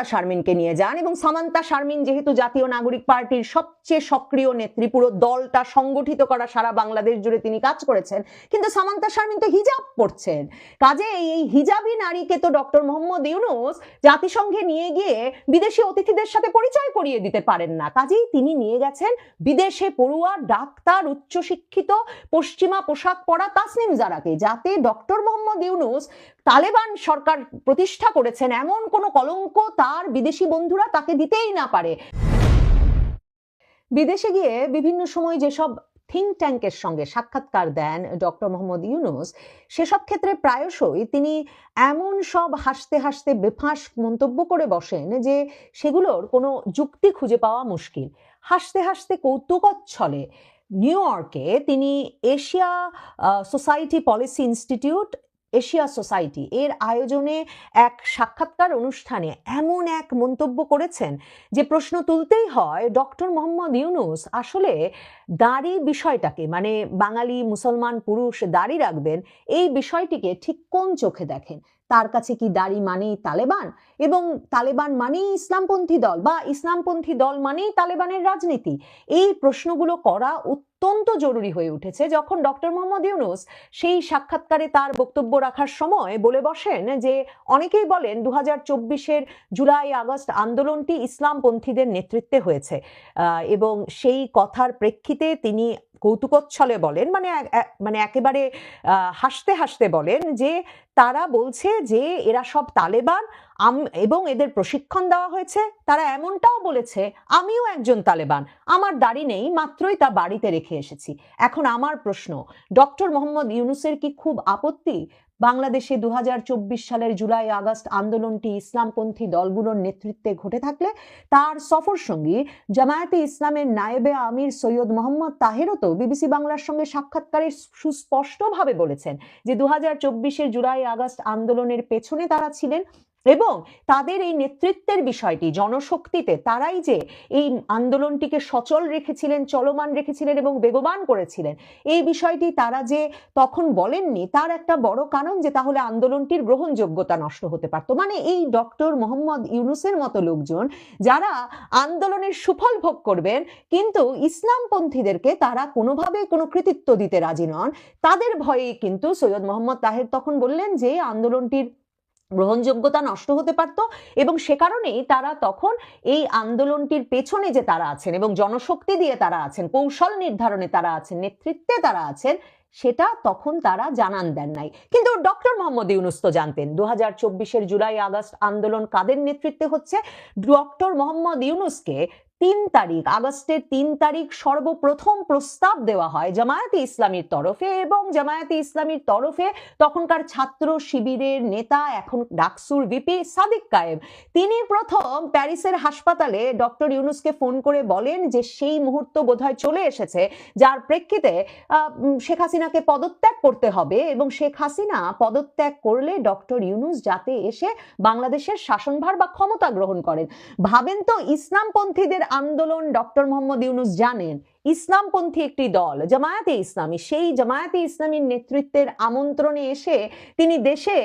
সামান্তা শারমিনকে নিয়ে যান এবং সামান্তা শারমিন যেহেতু জাতীয় নাগরিক পার্টির সবচেয়ে সক্রিয় নেত্রী, পুরো দলটা সংগঠিত করা সারা বাংলাদেশ জুড়ে তিনি কাজ করেছেন, কিন্তু সামান্তা শারমিন তো হিজাব পড়ছেন কাজে এই হিজাবি নারীকে তো ডক্টর মোহাম্মদ ইউনুস জাতিসংঘে নিয়ে গিয়ে বিদেশি অতিথিদের সাথে পরিচয় করিয়ে দিতে পারেন না। কাজেই তিনি নিয়ে গেছেন বিদেশে পড়ুয়া, ডাক্তার, উচ্চশিক্ষিত, পশ্চিমা পোশাক পরা তাসনিম জারাকে, যাতে ডক্টর মোহাম্মদ ইউনুস তালেবান সরকার প্রতিষ্ঠা করেছেন, এমন কোনো কলঙ্ক তার বিদেশি বন্ধুরা তাকে দিতেই না পারে। বিদেশে গিয়ে বিভিন্ন সময় যেসব থিঙ্ক ট্যাঙ্কের সঙ্গে সাক্ষাৎকার দেন ডক্টর মোহাম্মদ ইউনুস, সেসব ক্ষেত্রে প্রায়শই তিনি এমন সব হাসতে হাসতে বেফাঁস মন্তব্য করে বসেন যে সেগুলোর কোনো যুক্তি খুঁজে পাওয়া মুশকিল। হাসতে হাসতে কৌতুকচ্ছলে নিউ ইয়র্কে তিনি Asia Society Policy Institute Asia Society এর আয়োজনে এক সাক্ষাৎকার অনুষ্ঠানে এমন এক মন্তব্য করেছেন যে প্রশ্ন তুলতেই হয়, ডক্টর মোহাম্মদ ইউনুস আসলে দাড়ি বিষয়টাকে মানে বাঙালি মুসলমান পুরুষ দাড়ি রাখবেন, এই বিষয়টিকে ঠিক কোন চোখে দেখেন? তার কাছে কি দাড়ি মানেই তালেবান? এবং তালেবান মানেই ইসলামপন্থী দল বা ইসলামপন্থী দল মানেই তালেবানের রাজনীতি? এই প্রশ্নগুলো করা অত্যন্ত জরুরি হয়ে উঠেছে যখন ডক্টর মোহাম্মদ ইউনুস সেই সাক্ষাৎকারে তার বক্তব্য রাখার সময় বলে বসেন যে অনেকেই বলেন দু হাজার চব্বিশের জুলাই আগস্ট আন্দোলনটি ইসলামপন্থীদের নেতৃত্বে হয়েছে। এবং সেই কথার প্রেক্ষিতে তিনি কৌতুকচ্ছলে বলেন মানে মানে একেবারে হাসতে হাসতে বলেন যে তারা বলছে যে এরা সব তালেবান এবং এদের প্রশিক্ষণ দেওয়া হয়েছে। তারা এমনটাও বলেছে, আমিও একজন তালেবান। আমার দাড়ি নেই, মাত্রই তা বাড়িতে রেখে এসেছি। এখন আমার প্রশ্ন, ডক্টর মোহাম্মদ ইউনুসের কি খুব আপত্তি? বাংলাদেশে দু হাজার চব্বিশ সালের জুলাই, আগস্ট আন্দোলনটি ইসলামপন্থী দলগুলোর নেতৃত্বে ঘটে থাকলে তার সফর সঙ্গী জামায়াতে ইসলামের নায়েবে আমির সৈয়দ মোহাম্মদ তাহেরও তো বিবিসি বাংলার সঙ্গে সাক্ষাৎকারে সুস্পষ্টভাবে বলেছেন যে দু হাজার জুলাই আগস্ট আন্দোলনের পেছনে তারা ছিলেন। এবং তাদের এই নেতৃত্বের বিষয়টি, জনশক্তিতে তারাই যে এই আন্দোলনটিকে সচল রেখেছিলেন, চলমান রেখেছিলেন এবং বেগবান করেছিলেন, এই বিষয়টি তারা যে তখন বলেননি, তার একটা বড় কারণ যে তাহলে আন্দোলনটির গ্রহণযোগ্যতা নষ্ট হতে পারতো। মানে এই ডক্টর মোহাম্মদ ইউনুসের মতো লোকজন যারা আন্দোলনের সুফল ভোগ করবেন, কিন্তু ইসলামপন্থীদেরকে তারা কোনোভাবে কোনো কৃতিত্ব দিতে রাজি নন, তাদের ভয়েই কিন্তু সৈয়দ মোহাম্মদ তাহের তখন বললেন যে আন্দোলনটির গ্রহণযোগ্যতা নষ্ট হতে পারত এবং সে কারণেই তারা তখন এই আন্দোলনটির পেছনে যে তারা আছেন এবং জনশক্তি দিয়ে তারা আছেন, কৌশল নির্ধারণে তারা আছেন, নেতৃত্বে তারা আছেন, সেটা তখন তারা জানান দেন নাই। কিন্তু ডক্টর মোহাম্মদ ইউনুস তো জানতেন দু হাজার জুলাই আগস্ট আন্দোলন কাদের নেতৃত্বে হচ্ছে? ডক্টর মোহাম্মদ ইউনুসকে তিন তারিখ, আগস্টের তিন তারিখ সর্বপ্রথম প্রস্তাব দেওয়া হয় জামায়াতে ইসলামীর তরফে এবং জামায়াতে ইসলামীর তরফে তখনকার ছাত্র শিবিরের নেতা, এখন ডাকসুর ভিপি সাদিক কায়েম। তিনি প্রথম প্যারিসের হাসপাতালে ডক্টর ইউনুসকে ফোন করে বলেন যে সেই মুহূর্ত বোধহয় চলে এসেছে, যার প্রেক্ষিতে শেখ হাসিনাকে পদত্যাগ করতে হবে এবং শেখ হাসিনা পদত্যাগ করলে ডক্টর ইউনুস যাতে এসে বাংলাদেশের শাসনভার বা ক্ষমতা গ্রহণ করেন। ভাবেন তো ইসলামপন্থীদের আন্দোলন ডক্টর মোহাম্মদ ইউনুস জানেন, ইসলামপন্থী একটি দল, জামায়াতে ইসলামী, সেই জামায়াতে ইসলামীর নেতৃত্বের আমন্ত্রণে এসে তিনি দেশে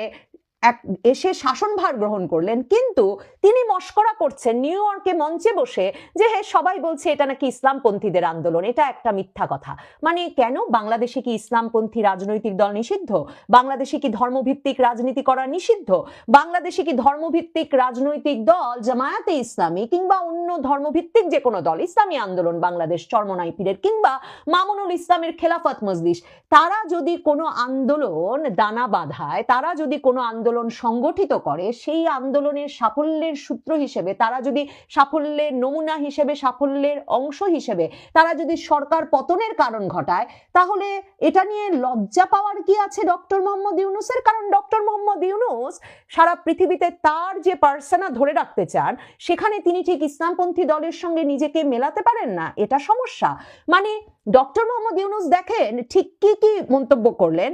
এক, এসে শাসনভার গ্রহণ করলেন। কিন্তু তিনি মস্করা করছেন, নিউ ইয়র্কে মঞ্চে বসে যে, হে, সবাই বলছে এটা নাকি ইসলামপন্থীদের আন্দোলন, এটা একটা মিথ্যা কথা। মানে কেন? বাংলাদেশে কি ইসলামপন্থী রাজনৈতিক দল নিষিদ্ধ? বাংলাদেশে কি ধর্মভিত্তিক রাজনীতি করা নিষিদ্ধ? বাংলাদেশে কি ধর্মভিত্তিক রাজনৈতিক দল জামায়াতে ইসলামী কিংবা অন্য ধর্মভিত্তিক যে কোনো দল, ইসলামী আন্দোলন, বাংলাদেশ চরমনাই পীরের কিংবা মামুনুল ইসলামের খেলাফত মজলিস, তারা যদি কোনো আন্দোলন দানা বাঁধায়, তারা যদি কোনো আন্দোলন সংগঠিত করে, সেই আন্দোলনের সাফল্যের সূত্র হিসেবে, তারা যদি সাফল্যের নমুনা হিসেবে, সাফল্যের অংশ হিসেবে, তারা যদি সরকার পতনের কারণ ঘটায়, তাহলে এটা নিয়ে লজ্জা পাওয়ার কি আছে ডক্টর মোহাম্মদ ইউনুসের? কারণ ডক্টর মোহাম্মদ ইউনুস সারা পৃথিবীতে তার যে পার্সোনা ধরে রাখতে চান, সেখানে তিনি ঠিক ইসলামপন্থী দলের সঙ্গে নিজেকে মেলাতে পারেন না, এটা সমস্যা। মানে ডক্টর মোহাম্মদ ইউনুস দেখেন ঠিক কি কি মন্তব্য করলেন?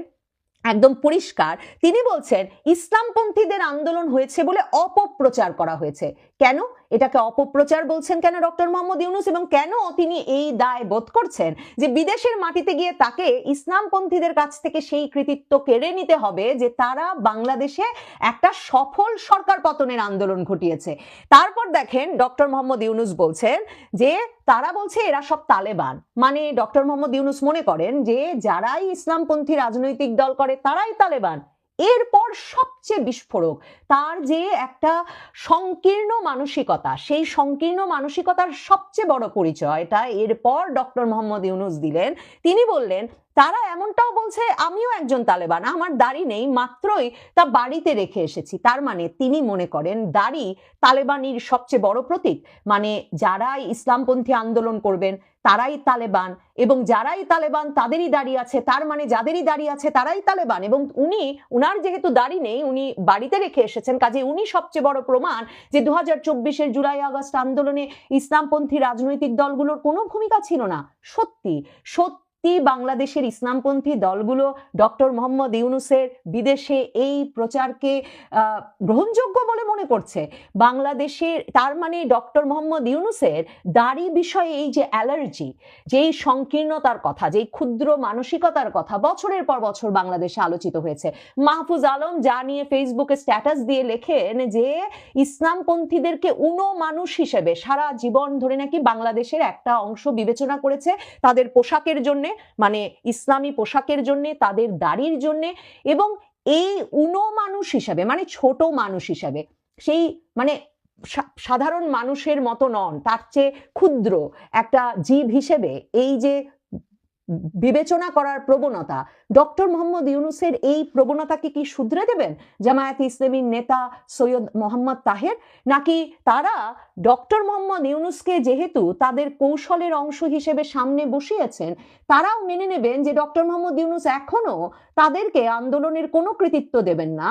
একদম পরিষ্কার। তিনি বলছেন ইসলামপন্থীদের আন্দোলন হয়েছে বলে অপপ্রচার করা হয়েছে। কেন? এটাকে অপপ্রচার বলছেন কেন ডক্টর মোহাম্মদ ইউনুস এবং কেন তিনি এই দায় বোধ করছেন? যে বিদেশের মাটিতে গিয়ে তাকে ইসলামপন্থীদের কাছ থেকে সেই কৃতিত্ব কেড়ে নিতে হবে যে তারা বাংলাদেশে একটা সফল সরকার পতনের আন্দোলন ঘটিয়েছে। তারপর দেখেন ডক্টর মোহাম্মদ ইউনুস বলছেন যে তারা বলছে এরা সব তালেবান। মানে ডক্টর মোহাম্মদ ইউনুস মনে করেন যে যারাই ইসলামপন্থী রাজনৈতিক দল করে তারাই তালেবান। এরপর সবচেয়ে বিস্ফোরক, তার যে একটা সংকীর্ণ মানসিকতা, সেই সংকীর্ণ মানসিকতার সবচেয়ে বড় পরিচয়টা এরপর ডক্টর মোহাম্মদ ইউনুস দিলেন। তিনি বললেন, তারা এমনটাও বলছে, আমিও একজন তালেবান, আমার দাড়ি নেই, মাত্রই তা বাড়িতে রেখে এসেছি। তার মানে তিনি মনে করেন, দাড়ি তালেবানির সবচেয়ে বড় প্রতীক। মানে যারাই ইসলামপন্থী আন্দোলন করবেন তারাই তালেবান এবং যারাই তালেবান তাদেরই দাঁড়িয়ে আছে, তার মানে যাদেরই দাঁড়িয়ে আছে তারাই তালেবান এবং উনি, উনার যেহেতু দাড়ি নেই, উনি বাড়িতে রেখে এসেছেন। কাজে উনি সবচেয়ে বড় প্রমাণ যে দু হাজার চব্বিশের জুলাই আগস্ট আন্দোলনে ইসলামপন্থী রাজনৈতিক দলগুলোর কোনো ভূমিকা ছিল না। সত্যি সত্যি বাংলাদেশের ইসলামপন্থী দলগুলো ডক্টর মোহাম্মদ ইউনুসের বিদেশে এই প্রচারকে গ্রহণযোগ্য বলে মনে করছে। বাংলাদেশের তার মানে ডক্টর মোহাম্মদ ইউনুসের দাড়ি বিষয়ে এই যে অ্যালার্জি, যেই সংকীর্ণতার কথা, যেই ক্ষুদ্র মানসিকতার কথা বছরের পর বছর বাংলাদেশে আলোচিত হয়েছে। মাহফুজ আলম যা নিয়ে ফেসবুকে স্ট্যাটাস দিয়ে লেখেন যে, ইসলামপন্থীদেরকে উনো মানুষ হিসেবে সারা জীবন ধরে নাকি বাংলাদেশের একটা অংশ বিবেচনা করেছে তাদের পোশাকের জন্য। মানে ইসলামী পোশাকের জন্য, তাদের দাড়ির জন্য এবং এই উনো মানুষ হিসাবে মানে ছোট মানুষ হিসাবে, সেই মানে সাধারণ মানুষের মতো নন, তার চেয়ে ক্ষুদ্র একটা জীব হিসেবে এই যে বিবেচনা করার প্রবণতা। ডক্টর মোহাম্মদ ইউনুসের এই প্রবণতাকে কি শুধরে দেবেন? জামায়াত ইসলামীর নেতা সৈয়দ মোহাম্মদ তাহের? নাকি তারা ডক্টর মোহাম্মদ ইউনুসকে যেহেতু তাদের কৌশলের অংশ হিসেবে সামনে বসিয়েছেন, তারাও মেনে নেবেন যে ডক্টর মোহাম্মদ ইউনুস এখনও তাদেরকে আন্দোলনের কোনো কৃতিত্ব দেবেন না?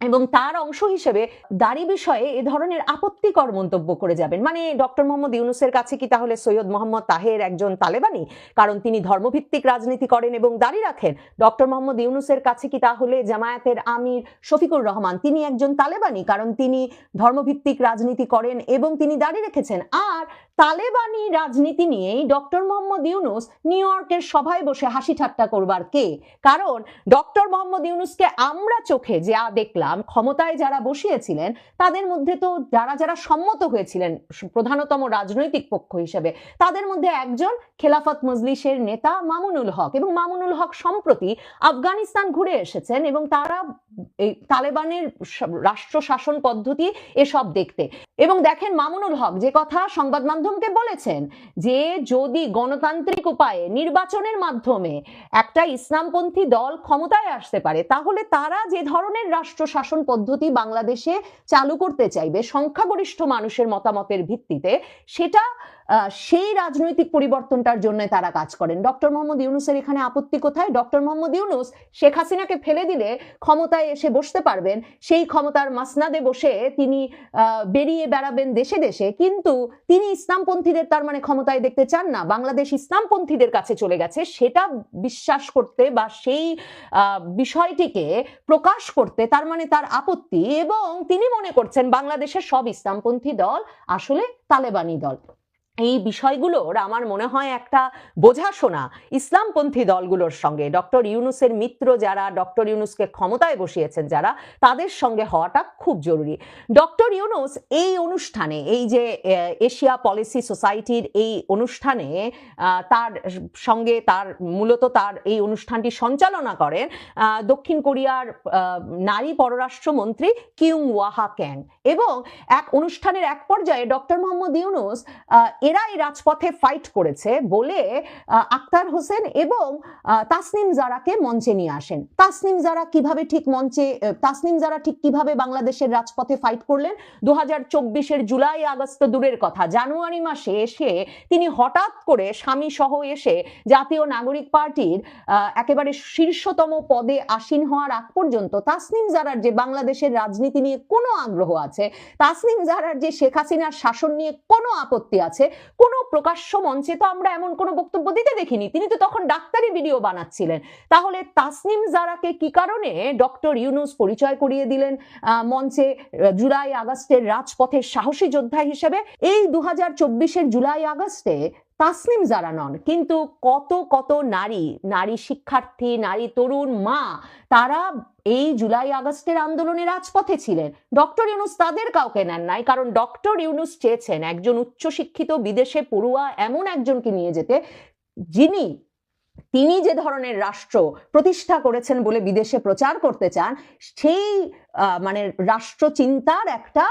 এবং তার অংশ হিসেবে দাড়ি বিষয়ে এ ধরনের আপত্তিকর মন্তব্য করে যাবেন। মানে ডক্টর মোহাম্মদ ইউনুসের কাছে কি তাহলে সৈয়দ মোহাম্মদ তাহের একজন তালেবানি? কারণ তিনি ধর্মভিত্তিক রাজনীতি করেন এবং দাড়ি রাখেন। ডক্টর মোহাম্মদ ইউনুসের কাছে কি তাহলে জামায়াতের আমির শফিকুর রহমান তিনি একজন তালেবানি? কারণ তিনি ধর্মভিত্তিক রাজনীতি করেন এবং তিনি দাড়ি রেখেছেন। আর তালেবানি রাজনীতি নিয়েই ডক্টর মোহাম্মদ ইউনুস নিউ ইয়র্কের সভায় বসে হাসি ঠাট্টা করবার কে? কারণ ডক্টর মোহাম্মদ ইউনুসকে আমরা চোখে যা দেখলাম, ক্ষমতায় যারা বসিয়েছিলেন, তাদের মধ্যে তো যারা যারা সম্মত হয়েছিলেন, প্রধানতম রাজনৈতিক পক্ষ হিসেবে, তাদের মধ্যে একজন খেলাফত মজলিসের নেতা মামুনুল হক। এবং মামুনুল হক সম্প্রতি আফগানিস্তান ঘুরে এসেছেন এবং তারা এই তালেবানের রাষ্ট্র শাসন পদ্ধতি এসব দেখতে। এবং দেখেন মামুনুল হক যে কথা সংবাদ মাধ্যমকে বলেছেন যে যদি গণতান্ত্রিক উপায়ে নির্বাচনের মাধ্যমে একটা ইসলামপন্থী দল ক্ষমতায় আসতে পারে, তাহলে তারা যে ধরনের রাষ্ট্র শাসন পদ্ধতি বাংলাদেশে চালু করতে চাইবে, সংখ্যাগরিষ্ঠ মানুষের মতামতের ভিত্তিতে, সেটা সেই রাজনৈতিক পরিবর্তনটার জন্য তারা কাজ করেন। ডক্টর মোহাম্মদ ইউনুসের এখানে আপত্তি কোথায়? ডক্টর মোহাম্মদ ইউনুস শেখ হাসিনাকে ফেলে দিলে ক্ষমতায় এসে বসতে পারবেন। সেই ক্ষমতার মাসনাদে বসে তিনি বেরিয়ে বেড়াবেন দেশে দেশে। কিন্তু তিনি ইসলামপন্থীদের তার মানে ক্ষমতায় দেখতে চান না। বাংলাদেশ ইসলামপন্থীদের কাছে চলে গেছে। সেটা বিশ্বাস করতে বা সেই বিষয়টিকে প্রকাশ করতে তার মানে তার আপত্তি। এবং তিনি মনে করছেন বাংলাদেশের সব ইসলামপন্থী দল আসলে তালেবানি দল। এই বিষয়গুলোর আমার মনে হয় একটা বোঝাশোনা ইসলামপন্থী দলগুলোর সঙ্গে। ডক্টর ইউনুসের মিত্র যারা, ডক্টর ইউনুসকে ক্ষমতায় বসিয়েছেন যারা, তাদের সঙ্গে হওয়াটা খুব জরুরি। ডক্টর ইউনুস এই অনুষ্ঠানে, এই যে এশিয়া পলিসি সোসাইটির এই অনুষ্ঠানে তার সঙ্গে তার, মূলত তার এই অনুষ্ঠানটি সঞ্চালনা করেন দক্ষিণ কোরিয়ার নারী পররাষ্ট্রমন্ত্রী কিউং ওয়াহা ক্যাং। এবং এক অনুষ্ঠানের এক পর্যায়ে ডক্টর মোহাম্মদ ইউনুস এরাই রাজপথে ফাইট করেছে বলে আক্তার হোসেন এবং তাসনিম জারাকে মঞ্চে নিয়ে আসেন। তাসনিম জারা কীভাবে ঠিক মঞ্চে তাসনিম জারা ঠিক কীভাবে বাংলাদেশের রাজপথে ফাইট করলেন? দু হাজার চব্বিশের জুলাই আগস্ট দূরের কথা। জানুয়ারি মাসে এসে তিনি হঠাৎ করে স্বামী সহ এসে জাতীয় নাগরিক পার্টির একেবারে শীর্ষতম পদে আসীন হওয়ার আগ পর্যন্ত তাসনিম জারার যে বাংলাদেশের রাজনীতি নিয়ে কোনো আগ্রহ আছে, তাসনিম জারার যে শেখ হাসিনার শাসন নিয়ে কোনো আপত্তি আছে কোনো প্রকাশ্য মঞ্চে তো আমরা এমন কোনো বক্তব্য দিতে দেখিনি। তিনি তো তখন ডাক্তারি ভিডিও বানাচ্ছিলেন। তাহলে তাসনিম জারাকে কি কারণে ডক্টর ইউনুস পরিচয় করিয়ে দিলেন মঞ্চে জুলাই আগস্টের রাজপথের সাহসী যোদ্ধা হিসেবে? এই দু হাজার জুলাই আগস্টে তাসনিম জারা নন, কিন্তু কত কত নারী নারী শিক্ষার্থী, নারী তরুণ মা, তারা এই জুলাই আগস্টের আন্দোলনে রাজপথে ছিলেন। ডক্টর ইউনুস তাদের কাউকে নেন নাই, কারণ ডক্টর ইউনুস চেয়েছেন একজন উচ্চশিক্ষিত বিদেশে পড়ুয়া, এমন একজনকে নিয়ে যেতে, যিনি, তিনি যে ধরনের রাষ্ট্র প্রতিষ্ঠা করেছেন বলে বিদেশে প্রচার করতে চান, সেই মানে রাষ্ট্র চিন্তার একটা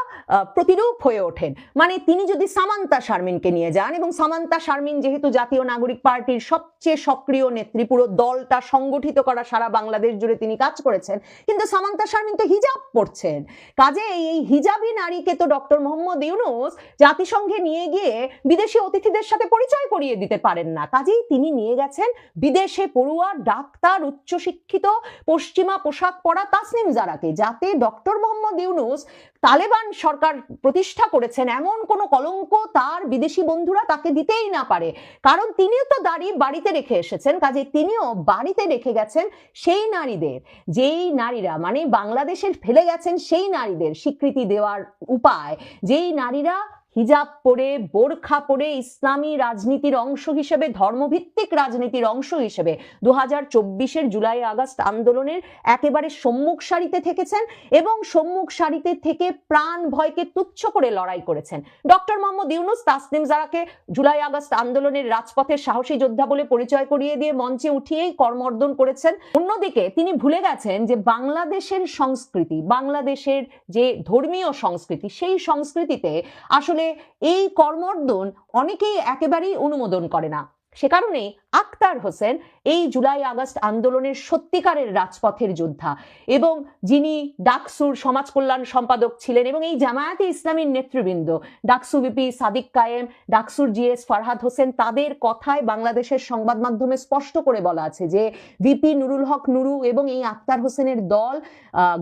প্রতিরূপ হয়ে ওঠেন। মানে তিনি যদি সামান্তা শারমিনকে নিয়ে যান, এবং সামান্তা শারমিন যেহেতু জাতীয় নাগরিক পার্টির সবচেয়ে সক্রিয় নেত্রী, পুরো দলটা সংগঠিত করা সারা বাংলাদেশ জুড়ে তিনি কাজ করেছেন, কিন্তু সামান্তা শারমিন তো হিজাব পড়ছেন কাজে এই হিজাবি নারীকে তো ডক্টর মোহাম্মদ ইউনুস জাতিসংঘে নিয়ে গিয়ে বিদেশি অতিথিদের সাথে পরিচয় করিয়ে দিতে পারেন না। কাজেই তিনি নিয়ে গেছেন বিদেশে পড়ুয়া, ডাক্তার, উচ্চশিক্ষিত, পশ্চিমা পোশাক পরা তাসনিম জারাকে, যাতে ডক্টর মোহাম্মদ ইউনুস তালেবান সরকার প্রতিষ্ঠা করেছেন, এমন কোনো কলঙ্ক তার বিদেশি বন্ধুরা তাকে দিতেই না পারে। কারণ তিনিও তো দাড়ি বাড়িতে রেখে এসেছেন, কাজে তিনিও বাড়িতে রেখে গেছেন সেই নারীদের। যেই নারীরা মানে বাংলাদেশের ফেলে গেছেন সেই নারীদের স্বীকৃতি দেওয়ার উপায়, যেই নারীরা হিজাব পরে, বোরখা পরে ইসলামী রাজনীতির অংশ হিসেবে, ধর্মভিত্তিক রাজনীতির অংশ হিসেবে দু হাজার চব্বিশের জুলাই আগস্ট আন্দোলনের একেবারে সম্মুখ সারিতে থেকেছেন এবং সম্মুখ সারিতে থেকে প্রাণ ভয়কে তুচ্ছ করে লড়াই করেছেন। ডক্টর মোহাম্মদ ইউনুস তাসনিম জারাকে জুলাই আগস্ট আন্দোলনের রাজপথের সাহসী যোদ্ধা বলে পরিচয় করিয়ে দিয়ে মঞ্চে উঠিয়েই কর্মর্দন করেছেন। অন্যদিকে তিনি ভুলে গেছেন যে বাংলাদেশের সংস্কৃতি, বাংলাদেশের যে ধর্মীয় সংস্কৃতি, সেই সংস্কৃতিতে আসলে এই কর্মর্দন অনেকেই একেবারেই অনুমোদন করে না। সে কারণে আক্তার হোসেন এই জুলাই আগস্ট আন্দোলনের সত্যিকারের রাজপথের যোদ্ধা এবং যিনি ডাকসুর সমাজ কল্যাণ সম্পাদক ছিলেন এবং এই জামায়াতে ইসলামীর নেতৃবৃন্দ, ডাকসু বিপি সাদিক কায়েম, ডাকসুর জিএস ফারহাদ হোসেন তাদের কথায় বাংলাদেশের সংবাদ মাধ্যমে স্পষ্ট করে বলা আছে যে ভিপি নুরুল হক নুরু এবং এই আক্তার হোসেনের দল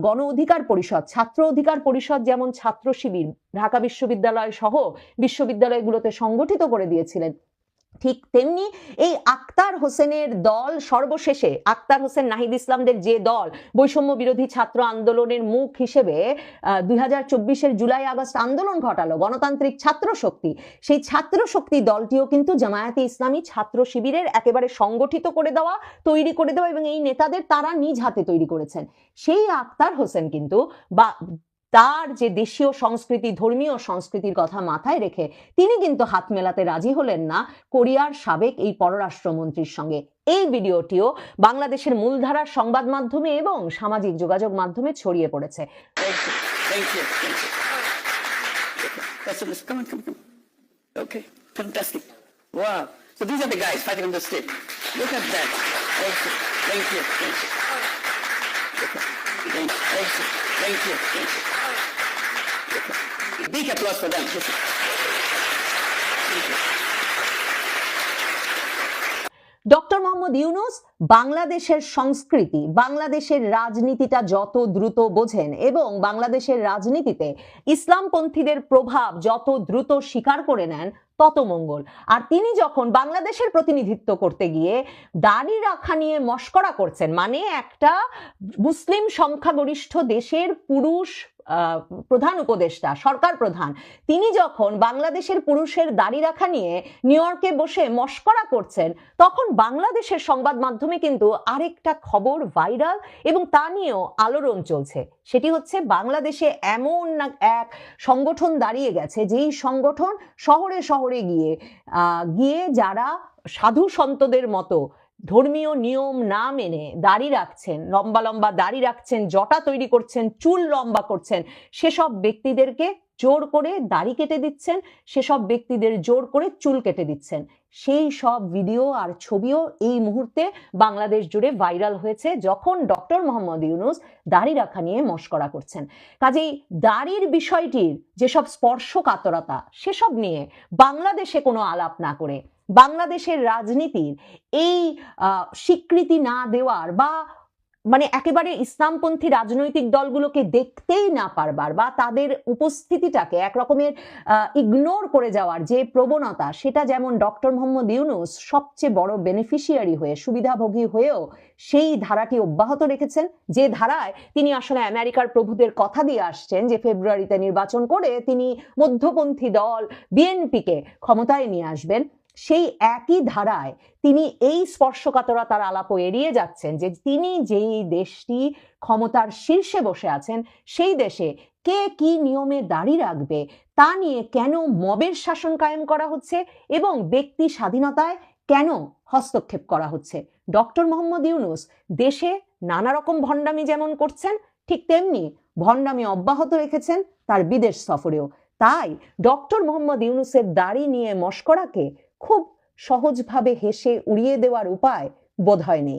গণ অধিকার পরিষদ, ছাত্র অধিকার পরিষদ যেমন ছাত্র শিবির ঢাকা বিশ্ববিদ্যালয় সহ বিশ্ববিদ্যালয়গুলোতে সংগঠিত করে দিয়েছিলেন। ঠিক তেমনি এই আক্তার হোসেনের দল সর্বশেষে, আক্তার হোসেন নাহিদ ইসলামদের যে দল, বৈষম্য বিরোধী ছাত্র আন্দোলনের মুখ হিসেবে দুই হাজার জুলাই আগস্ট আন্দোলন ঘটালো গণতান্ত্রিক ছাত্র শক্তি। সেই ছাত্র শক্তি দলটিও কিন্তু জামায়াতে ইসলামী ছাত্র শিবিরের একেবারে সংগঠিত করে দেওয়া, তৈরি করে দেওয়া এবং এই নেতাদের তারা নিজ হাতে তৈরি করেছেন। সেই আক্তার হোসেন কিন্তু বা তার যে দেশীয় সংস্কৃতি, ধর্মীয় সংস্কৃতির কথা মাথায় রেখে তিনি কিন্তু হাত মেলাতে রাজি হলেন না কোরিয়ার সাবেক এই পররাষ্ট্রমন্ত্রীর সঙ্গে। এই ভিডিওটিও বাংলাদেশের মূলধারার সংবাদ মাধ্যমে এবং সামাজিক যোগাযোগ মাধ্যমে ছড়িয়ে পড়েছে। Thank you. Thank you. Big applause for them. Dr. Mohammad Yunus বাংলাদেশের সংস্কৃতি, বাংলাদেশের রাজনীতিটা যত দ্রুত বোঝেন এবং বাংলাদেশের রাজনীতিতে ইসলামপন্থীদের প্রভাব যত দ্রুত স্বীকার করে নেন, তত মঙ্গল। আর তিনি যখন বাংলাদেশের প্রতিনিধিত্ব করতে গিয়ে দাড়ি রাখা নিয়ে মস্করা করছেন মানে একটা মুসলিম সংখ্যাগরিষ্ঠ দেশের পুরুষ প্রধান উপদেষ্টা, সরকার প্রধান, তিনি যখন বাংলাদেশের পুরুষের দাড়ি রাখা নিয়ে নিউ ইয়র্কে বসে মস্করা করছেন, তখন বাংলাদেশের সংবাদ মাধ্যমে কিন্তু আরেকটা খবর ভাইরাল এবং তা নিয়েও আলোড়ন চলছে। সেটি হচ্ছে বাংলাদেশে এমন না, এক সংগঠন দাঁড়িয়ে গেছে যেই সংগঠন শহরে শহরে গিয়ে গিয়ে যারা সাধু সন্তদের মতো ধর্মীয় নিয়ম না মেনে দাড়ি রাখছেন, লম্বা লম্বা দাড়ি রাখছেন, জটা তৈরি করছেন, চুল লম্বা করছেন, সেসব ব্যক্তিদেরকে জোর করে দাড়ি কেটে দিচ্ছেন, সেসব ব্যক্তিদের জোর করে চুল কেটে দিচ্ছেন। সেই সব ভিডিও আর ছবিও এই মুহূর্তে বাংলাদেশ জুড়ে ভাইরাল হয়েছে যখন ডক্টর মোহাম্মদ ইউনুস দাড়ি রাখা নিয়ে মস্করা করছেন। কাজেই দাড়ির বিষয়টির যেসব স্পর্শকাতরতা, সেসব নিয়ে বাংলাদেশে কোনো আলাপ না করে, বাংলাদেশের রাজনীতির এই স্বীকৃতি না দেওয়ার বা মানে একেবারে ইসলামপন্থী রাজনৈতিক দলগুলোকে দেখতেই না পারবার বা তাদের উপস্থিতিটাকে এক রকমের ইগনোর করে যাওয়ার যে প্রবণতা, সেটা যেমন ডক্টর মোহাম্মদ ইউনুস সবচেয়ে বড় বেনিফিশিয়ারি হয়ে, সুবিধাভোগী হয়েও সেই ধারাটি অব্যাহত রেখেছেন। যে ধারায় তিনি আসলে আমেরিকার প্রভুদের কথা দিয়ে আসছেন যে ফেব্রুয়ারিতে নির্বাচন করে তিনি মধ্যপন্থী দল, বিএনপিকে ক্ষমতায় নিয়ে আসবেন। সেই একই ধারায় তিনি এই স্পর্শকাতরতার আলাপও এড়িয়ে যাচ্ছেন যে তিনি যেই দেশটি ক্ষমতার শীর্ষে বসে আছেন, সেই দেশে কে কি নিয়মে দাড়ি রাখবে তা নিয়ে কেন মবের শাসন কায়েম করা হচ্ছে এবং ব্যক্তি স্বাধীনতায় কেন হস্তক্ষেপ করা হচ্ছে? ডক্টর মোহাম্মদ ইউনুস দেশে নানা রকম ভণ্ডামি যেমন করছেন, ঠিক তেমনি ভণ্ডামি অব্যাহত রেখেছেন তার বিদেশ সফরেও। তাই ডক্টর মোহাম্মদ ইউনুসের দাড়ি নিয়ে মস্করাকে খুব সহজভাবে হেসে উড়িয়ে দেওয়ার উপায় বোধহয় নেই।